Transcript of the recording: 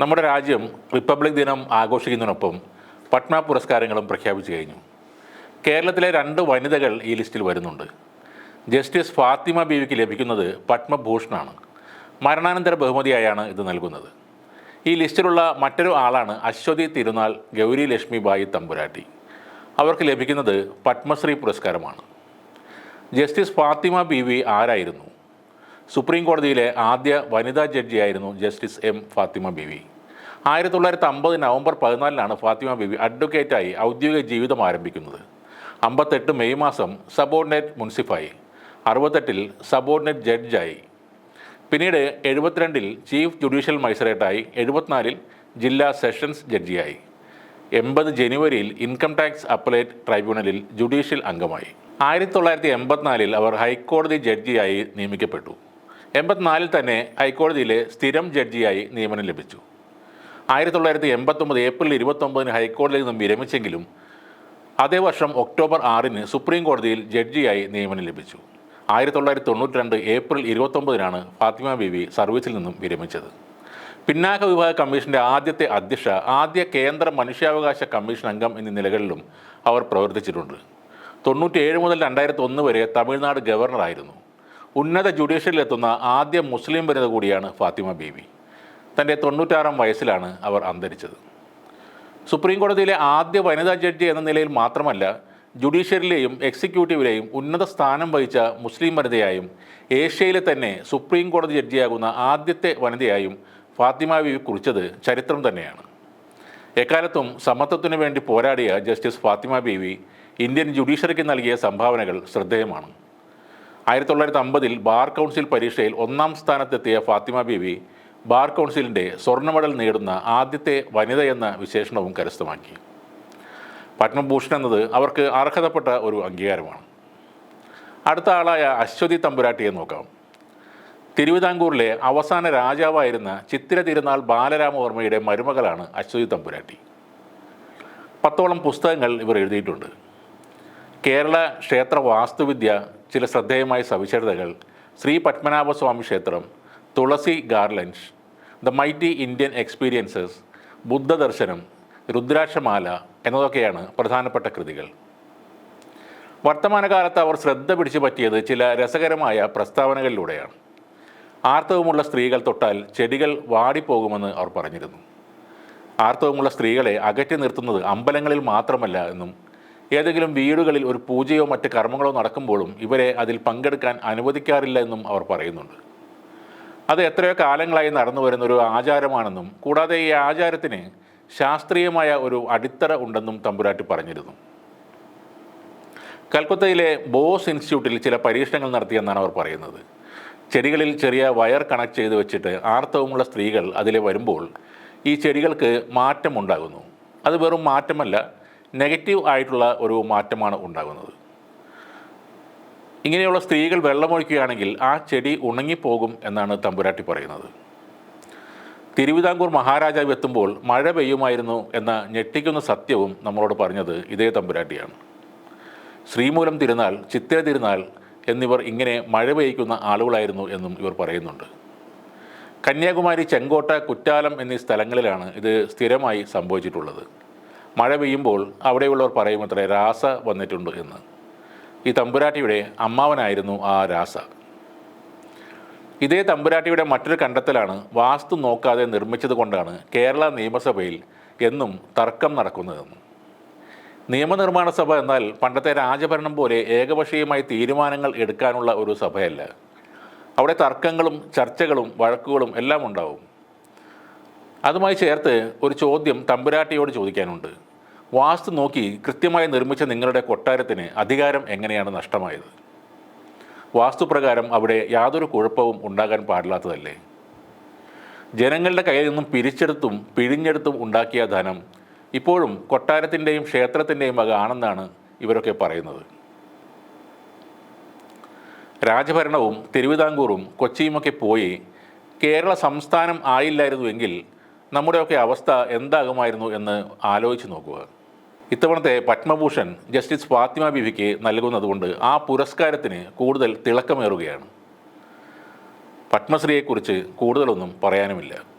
നമ്മുടെ രാജ്യം റിപ്പബ്ലിക് ദിനം ആഘോഷിക്കുന്നതിനൊപ്പം പത്മ പുരസ്കാരങ്ങളും പ്രഖ്യാപിച്ചു കഴിഞ്ഞു. കേരളത്തിലെ രണ്ട് വനിതകൾ ഈ ലിസ്റ്റിൽ വരുന്നുണ്ട്. ജസ്റ്റിസ് ഫാത്തിമ ബീവിക്ക് ലഭിക്കുന്നത് പത്മഭൂഷണാണ്. മരണാനന്തര ബഹുമതിയായാണ് ഇത് നൽകുന്നത്. ഈ ലിസ്റ്റിലുള്ള മറ്റൊരു ആളാണ് അശ്വതി തിരുനാൾ ഗൗരി ലക്ഷ്മി ഭായി തമ്പുരാട്ടി. അവർക്ക് ലഭിക്കുന്നത് പത്മശ്രീ പുരസ്കാരമാണ്. ജസ്റ്റിസ് ഫാത്തിമ ബീവി ആരായിരുന്നു? സുപ്രീം കോടതിയിലെ ആദ്യ വനിതാ ജഡ്ജിയായിരുന്നു ജസ്റ്റിസ് എം ഫാത്തിമ ബിവി. ആയിരത്തി തൊള്ളായിരത്തി അമ്പത് നവംബർ പതിനാലിനാണ് ഫാത്തിമ ബിവി അഡ്വക്കേറ്റായി ഔദ്യോഗിക ജീവിതം ആരംഭിക്കുന്നത്. അമ്പത്തെട്ട് മെയ് മാസം സബോർഡിനേറ്റ് മുൻസിഫായി. അറുപത്തെട്ടിൽ സബോർഡിനേറ്റ് ജഡ്ജായി. പിന്നീട് എഴുപത്തിരണ്ടിൽ ചീഫ് ജുഡീഷ്യൽ മജിസ്ട്രേറ്റായി. എഴുപത്തിനാലിൽ ജില്ലാ സെഷൻസ് ജഡ്ജിയായി. എൺപത് ജനുവരിയിൽ ഇൻകം ടാക്സ് അപ്പലേറ്റ് ട്രൈബ്യൂണലിൽ ജുഡീഷ്യൽ അംഗമായി. ആയിരത്തി തൊള്ളായിരത്തി എൺപത്തിനാലിൽ അവർ ഹൈക്കോടതി ജഡ്ജിയായി നിയമിക്കപ്പെട്ടു. എൺപത്തിനാലിൽ തന്നെ ഹൈക്കോടതിയിലെ സ്ഥിരം ജഡ്ജിയായി നിയമനം ലഭിച്ചു. ആയിരത്തി തൊള്ളായിരത്തി എൺപത്തൊമ്പത് ഏപ്രിൽ ഇരുപത്തൊമ്പതിന് ഹൈക്കോടതിയിൽ നിന്നും വിരമിച്ചെങ്കിലും അതേ വർഷം ഒക്ടോബർ ആറിന് സുപ്രീം കോടതിയിൽ ജഡ്ജിയായി നിയമനം ലഭിച്ചു. ആയിരത്തി തൊള്ളായിരത്തി തൊണ്ണൂറ്റി രണ്ട് ഏപ്രിൽ ഇരുപത്തൊമ്പതിനാണ് ഫാത്തിമ ബീവി സർവീസിൽ നിന്നും വിരമിച്ചത്. പിന്നാക്ക വിഭാഗ കമ്മീഷന്റെ ആദ്യത്തെ അധ്യക്ഷ ആദ്യ കേന്ദ്ര മനുഷ്യാവകാശ കമ്മീഷൻ അംഗം എന്നീ നിലകളിലും അവർ പ്രവർത്തിച്ചിട്ടുണ്ട്. തൊണ്ണൂറ്റിയേഴ് മുതൽ രണ്ടായിരത്തി ഒന്ന് വരെ തമിഴ്നാട് ഗവർണറായിരുന്നു. ഉന്നത ജുഡീഷ്യലിലെത്തുന്ന ആദ്യ മുസ്ലിം വനിത കൂടിയാണ് ഫാത്തിമ ബീവി. തന്റെ തൊണ്ണൂറ്റാറാം വയസ്സിലാണ് അവർ അന്തരിച്ചത്. സുപ്രീം കോടതിയിലെ ആദ്യ വനിതാ ജഡ്ജി എന്ന നിലയിൽ മാത്രമല്ല ജുഡീഷ്യറിയിലെയും എക്സിക്യൂട്ടീവിലെയും ഉന്നത സ്ഥാനം വഹിച്ച മുസ്ലിം വനിതയായും ഏഷ്യയിലെ തന്നെ സുപ്രീം കോടതി ജഡ്ജിയാകുന്ന ആദ്യത്തെ വനിതയായും ഫാത്തിമ ബീവി കുറിച്ചത് ചരിത്രം തന്നെയാണ്. എക്കാലത്തും സമത്വത്തിനു വേണ്ടി പോരാടിയ ജസ്റ്റിസ് ഫാത്തിമ ബീവി ഇന്ത്യൻ ജുഡീഷ്യറിക്ക് നൽകിയ സംഭാവനകൾ ശ്രദ്ധേയമാണ്. ആയിരത്തി തൊള്ളായിരത്തി അമ്പതിൽ ബാർ കൗൺസിൽ പരീക്ഷയിൽ ഒന്നാം സ്ഥാനത്തെത്തിയ ഫാത്തിമ ബീവി ബാർ കൗൺസിലിന്റെ സ്വർണ മെഡൽ നേടുന്ന ആദ്യത്തെ വനിത എന്ന വിശേഷണവും കരസ്ഥമാക്കി. പത്മഭൂഷൺ എന്നത് അവർക്ക് അർഹതപ്പെട്ട ഒരു അംഗീകാരമാണ്. അടുത്ത ആളായ അശ്വതി തമ്പുരാട്ടിയെ നോക്കാം. തിരുവിതാംകൂറിലെ അവസാന രാജാവായിരുന്ന ചിത്തിര തിരുനാൾ ബാലരാമവർമ്മയുടെ മരുമകളാണ് അശ്വതി തമ്പുരാട്ടി. പത്തോളം പുസ്തകങ്ങൾ ഇവർ എഴുതിയിട്ടുണ്ട്. കേരള ക്ഷേത്ര വാസ്തുവിദ്യ ചില ശ്രദ്ധേയമായ സവിശേഷതകൾ. ശ്രീ പത്മനാഭസ്വാമി ക്ഷേത്രം tulsi garland the mighty Indian experiences ബുദ്ധദർശനം രുദ്രാക്ഷമാല എന്നതൊക്കെയാണ് പ്രധാനപ്പെട്ട കൃതികൾ. വർത്തമാനകാലത്ത് അവർ ശ്രദ്ധ പിടിച്ചു പറ്റിയത് ചില രസകരമായ പ്രസ്താവനകളിലൂടെയാണ്. ആർത്തവമുള്ള സ്ത്രീകൾ തൊട്ടാൽ ചെടികൾ വാടിപ്പോകുമെന്ന് അവർ പറഞ്ഞിരുന്നു. ആർത്തവമുള്ള സ്ത്രീകളെ അകറ്റി നിർത്തുന്നത് അമ്പലങ്ങളിൽ മാത്രമല്ല എന്നും ഏതെങ്കിലും വീടുകളിൽ ഒരു പൂജയോ മറ്റ് കർമ്മങ്ങളോ നടക്കുമ്പോഴും ഇവരെ അതിൽ പങ്കെടുക്കാൻ അനുവദിക്കാറില്ല എന്നും അവർ പറയുന്നുണ്ട്. അത് എത്രയോ കാലങ്ങളായി നടന്നു വരുന്ന ഒരു ആചാരമാണെന്നും കൂടാതെ ഈ ആചാരത്തിന് ശാസ്ത്രീയമായ ഒരു അടിത്തറ ഉണ്ടെന്നും തമ്പുരാട്ടി പറഞ്ഞിരുന്നു. കൽക്കത്തയിലെ ബോസ് ഇൻസ്റ്റിറ്റ്യൂട്ടിൽ ചില പരീക്ഷണങ്ങൾ നടത്തിയെന്നാണ് അവർ പറയുന്നത്. ചെടികളിൽ ചെറിയ വയർ കണക്ട് ചെയ്ത് വെച്ചിട്ട് ആർത്തവമുള്ള സ്ത്രീകൾ അതിലെ വരുമ്പോൾ ഈ ചെടികൾക്ക് മാറ്റമുണ്ടാകുന്നു. അത് വെറും മാറ്റമല്ല നെഗറ്റീവ് ആയിട്ടുള്ള ഒരു മാറ്റമാണ് ഉണ്ടാകുന്നത്. ഇങ്ങനെയുള്ള സ്ത്രീകൾ വെള്ളമൊഴിക്കുകയാണെങ്കിൽ ആ ചെടി ഉണങ്ങിപ്പോകും എന്നാണ് തമ്പുരാട്ടി പറയുന്നത്. തിരുവിതാംകൂർ മഹാരാജാവ് എത്തുമ്പോൾ മഴ പെയ്യുമായിരുന്നു എന്ന ഞെട്ടിക്കുന്ന സത്യവും നമ്മളോട് പറഞ്ഞത് ഇതേ തമ്പുരാട്ടിയാണ്. ശ്രീമൂലം തിരുനാൾ ചിത്തിര തിരുനാൾ എന്നിവർ ഇങ്ങനെ മഴ പെയ്യ്ക്കുന്ന ആളുകളായിരുന്നു എന്നും ഇവർ പറയുന്നുണ്ട്. കന്യാകുമാരി ചെങ്കോട്ട കുറ്റാലം എന്നീ സ്ഥലങ്ങളിലാണ് ഇത് സ്ഥിരമായി സംഭവിച്ചിട്ടുള്ളത്. മഴ പെയ്യുമ്പോൾ അവിടെയുള്ളവർ പറയും അത്ര രാസ വന്നിട്ടുണ്ട് എന്ന്. ഈ തമ്പുരാട്ടിയുടെ അമ്മാവനായിരുന്നു ആ രാസ. ഇതേ തമ്പുരാട്ടിയുടെ മറ്റൊരു കണ്ടെത്തലാണ് വാസ്തു നോക്കാതെ നിർമ്മിച്ചത് കൊണ്ടാണ് കേരള നിയമസഭയിൽ എന്നും തർക്കം നടക്കുന്നതെന്ന്. നിയമനിർമ്മാണ സഭ എന്നാൽ പണ്ടത്തെ രാജഭരണം പോലെ ഏകപക്ഷീയമായി തീരുമാനങ്ങൾ എടുക്കാനുള്ള ഒരു സഭയല്ല. അവിടെ തർക്കങ്ങളും ചർച്ചകളും വഴക്കുകളും എല്ലാം ഉണ്ടാവും. അതുമായി ചേർത്ത് ഒരു ചോദ്യം തമ്പുരാട്ടിയോട് ചോദിക്കാനുണ്ട്. വാസ്തു നോക്കി കൃത്യമായി നിർമ്മിച്ച നിങ്ങളുടെ കൊട്ടാരത്തിന് അധികാരം എങ്ങനെയാണ് നഷ്ടമായത്? വാസ്തുപ്രകാരം അവിടെ യാതൊരു കുഴപ്പവും ഉണ്ടാകാൻ പാടില്ലാത്തതല്ലേ? ജനങ്ങളുടെ കയ്യിൽ നിന്നും പിരിച്ചെടുത്തും പിഴിഞ്ഞെടുത്തും ഉണ്ടാക്കിയ ധനം ഇപ്പോഴും കൊട്ടാരത്തിന്റെയും ക്ഷേത്രത്തിന്റെയും വക ആണെന്നാണ് ഇവരൊക്കെ പറയുന്നത്. രാജഭരണവും തിരുവിതാംകൂറും കൊച്ചിയുമൊക്കെ പോയി കേരള സംസ്ഥാനം ആയില്ലായിരുന്നുവെങ്കിൽ നമ്മുടെയൊക്കെ അവസ്ഥ എന്താകുമായിരുന്നു എന്ന് ആലോചിച്ച് നോക്കുക. ഇത്തവണത്തെ പത്മഭൂഷൺ ജസ്റ്റിസ് ഫാത്തിമ ബിബിക്ക് നൽകുന്നതുകൊണ്ട് ആ പുരസ്കാരത്തിന് കൂടുതൽ തിളക്കമേറുകയാണ്. പത്മശ്രീയെക്കുറിച്ച് കൂടുതലൊന്നും പറയാനുമില്ല.